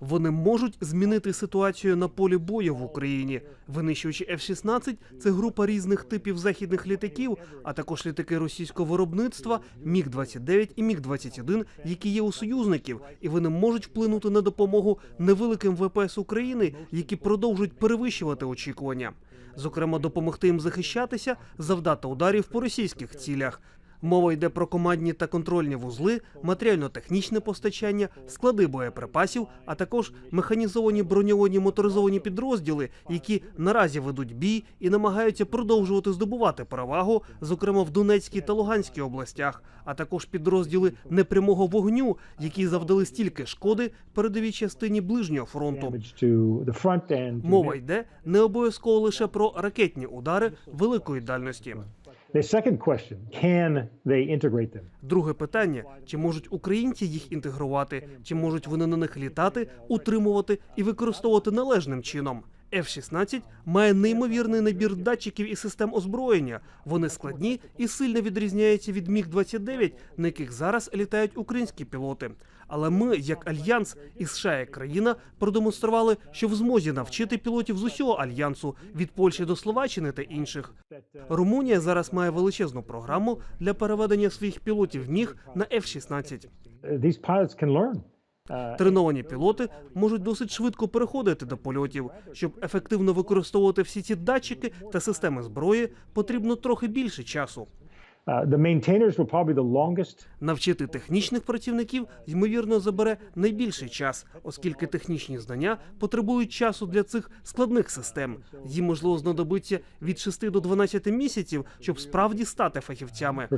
Вони можуть змінити ситуацію на полі бою в Україні. Винищувачі F-16 – це група різних типів західних літаків, а також літаки російського виробництва Міг-29 і Міг-21, які є у союзників, і вони можуть вплинути на допомогу невеликим ВПС України, які продовжують перевищувати очікування. Зокрема, допомогти їм захищатися, завдати ударів по російських цілях. Мова йде про командні та контрольні вузли, матеріально-технічне постачання, склади боєприпасів, а також механізовані броньовані моторизовані підрозділи, які наразі ведуть бій і намагаються продовжувати здобувати перевагу, зокрема в Донецькій та Луганській областях, а також підрозділи непрямого вогню, які завдали стільки шкоди передовій частині ближнього фронту. Мова йде не обов'язково лише про ракетні удари великої дальності. Can they? Друге питання: чи можуть українці їх інтегрувати, чи можуть вони на них літати, утримувати і використовувати належним чином? F-16 має неймовірний набір датчиків і систем озброєння. Вони складні і сильно відрізняються від Міг-29, на яких зараз літають українські пілоти. Але ми, як альянс і США як країна, продемонстрували, що в змозі навчити пілотів з усього альянсу від Польщі до Словаччини та інших. Румунія зараз має величезну програму для переведення своїх пілотів міг на F-16. Треновані пілоти можуть досить швидко переходити до польотів. Щоб ефективно використовувати всі ці датчики та системи зброї, потрібно трохи більше часу. uh. Навчити технічних працівників ймовірно забере найбільший час, оскільки технічні знання потребують часу для цих складних систем. Їм можливо знадобиться від 6 до 12 місяців, щоб справді стати фахівцями.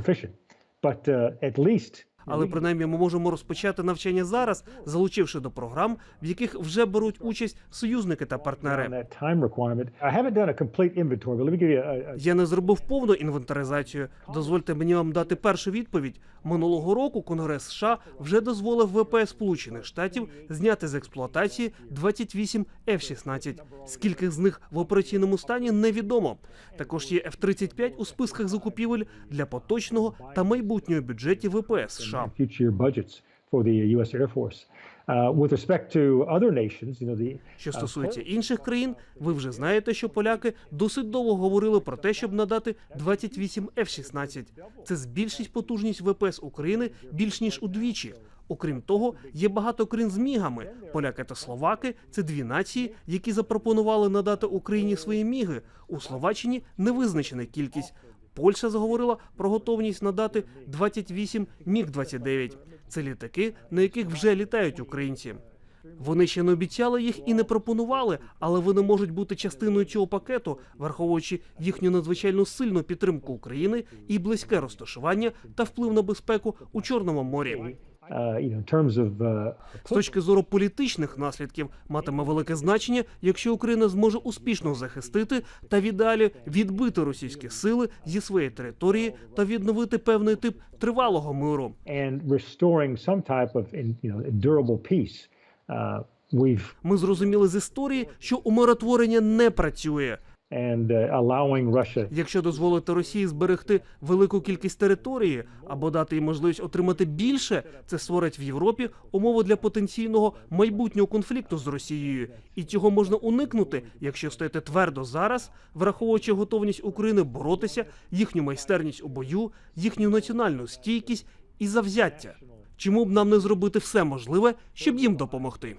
But uh, at least Але принаймні ми можемо розпочати навчання зараз, залучивши до програм, в яких вже беруть участь союзники та партнери. Я не зробив повну інвентаризацію. Дозвольте мені вам дати першу відповідь. Минулого року Конгрес США вже дозволив ВПС Сполучених Штатів зняти з експлуатації 28 F-16. Скільки з них в операційному стані невідомо. Також є F-35 у списках закупівель для поточного та майбутнього бюджетів ВПС США. Uh, the Що стосується інших країн, ви вже знаєте, що поляки досить довго говорили про те, щоб надати 28 F-16. Це збільшить потужність ВПС України більш ніж удвічі. Окрім того, є багато країн з мігами. Поляки та словаки це дві нації, які запропонували надати Україні свої міги. У Словаччині невизначена кількість. Польща заговорила про готовність надати 28 Міг-29. Це літаки, на яких вже літають українці. Вони ще не обіцяли їх і не пропонували, але вони можуть бути частиною цього пакету, враховуючи їхню надзвичайно сильну підтримку України і близьке розташування та вплив на безпеку у Чорному морі. Of uh, З точки зору політичних наслідків матиме велике значення, якщо Україна зможе успішно захистити та в ідеалі відбити російські сили зі своєї території та відновити певний тип тривалого миру. Uh, Ми зрозуміли з історії, що умиротворення не працює. Uh, Якщо дозволити Росії зберегти велику кількість території або дати їй можливість отримати більше, це створить в Європі умови для потенційного майбутнього конфлікту з Росією, і цього можна уникнути, якщо стояти твердо зараз, враховуючи готовність України боротися, їхню майстерність у бою, їхню національну стійкість і завзяття. Чому б нам не зробити все можливе, щоб їм допомогти?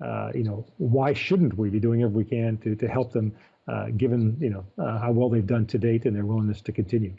uh, you know, why shouldn't we be doing everything we can to, to help them, given, you know, uh, how well they've done to date and their willingness to continue?